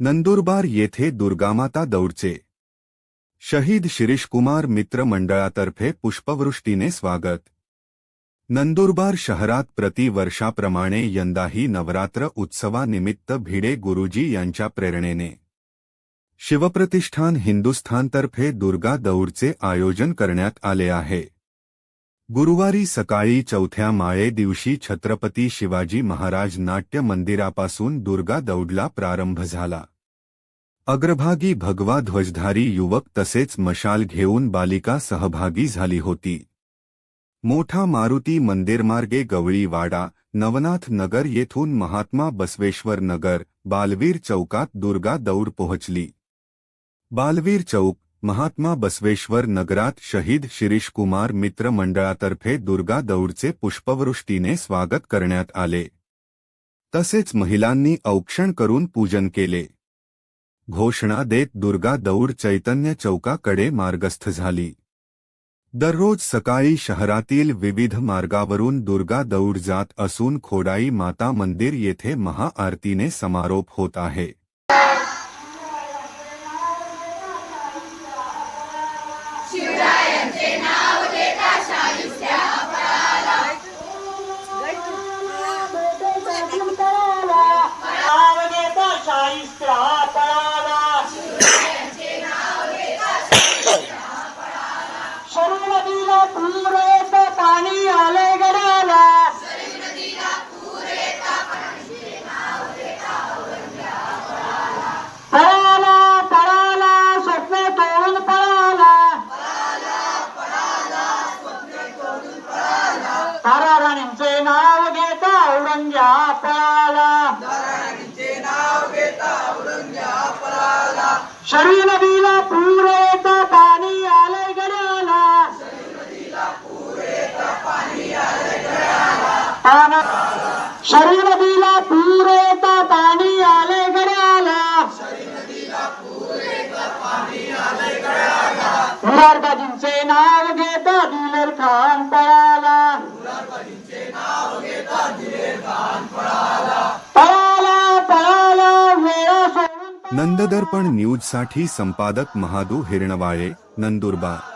नंदुरबार येथे दुर्गामाता दौडचे। शहीद शिरीषकुमार मित्र मंडळातर्फे पुष्पवृष्टीने स्वागत। नंदुरबार शहरात प्रतिवर्षाप्रमाणे यंदाही नवरात्र उत्सवानिमित्त भिडे गुरुजी यांच्या प्रेरणेने। शिवप्रतिष्ठान हिंदुस्थानतर्फे दुर्गा दौडचे आयोजन आहे। गुरुवारी सकाळी चौथ्या माळे दिवशी छत्रपती शिवाजी महाराज नाट्य मंदिरापासून दुर्गा दौडला प्रारंभ झाला. अग्रभागी भगवा ध्वजधारी युवक तसेच मशाल घेऊन बालिका सहभागी झाली होती. मोठा मारुती मंदिरमार्गे गवळीवाडा नवनाथ नगर येथून महात्मा बसवेश्वर नगर बालवीर चौकात दुर्गा दौड पोहोचली. बालवीर चौक महात्मा बसवेश्वर नगरात शहीद शिरीषकुमार मित्र मंडळातर्फे दुर्गा दौडचे पुष्पवृष्टीने स्वागत करण्यात आले. तसेच महिलांनी औक्षण करून पूजन केले. घोषणा देत दुर्गा दौड चैतन्य चौकाकडे मार्गस्थ झाली. दररोज सकाळी शहरातील विविध मार्गावरून दुर्गा दौड जात असून खोडाई माता मंदिर येथे महाआरतीने समारोप होत आहे. घेता पळाला शरीर नदीला पूर येत पाणी आले गडाला पळाला पळाला स्वप्न तोडून पळाला तारा राणींचे नाव घेता औरंग्या शरी नदीला पूर येता पाणी आले गड्याला. शरी नदीला पूर येता पाणी आले गड्याला. मुरारबाजींचे नाव घेता दिलेर खान पळाला पळाला. नंददर्पण न्यूजसाठी संपादक महादू हिरणवाळे नंदुरबार.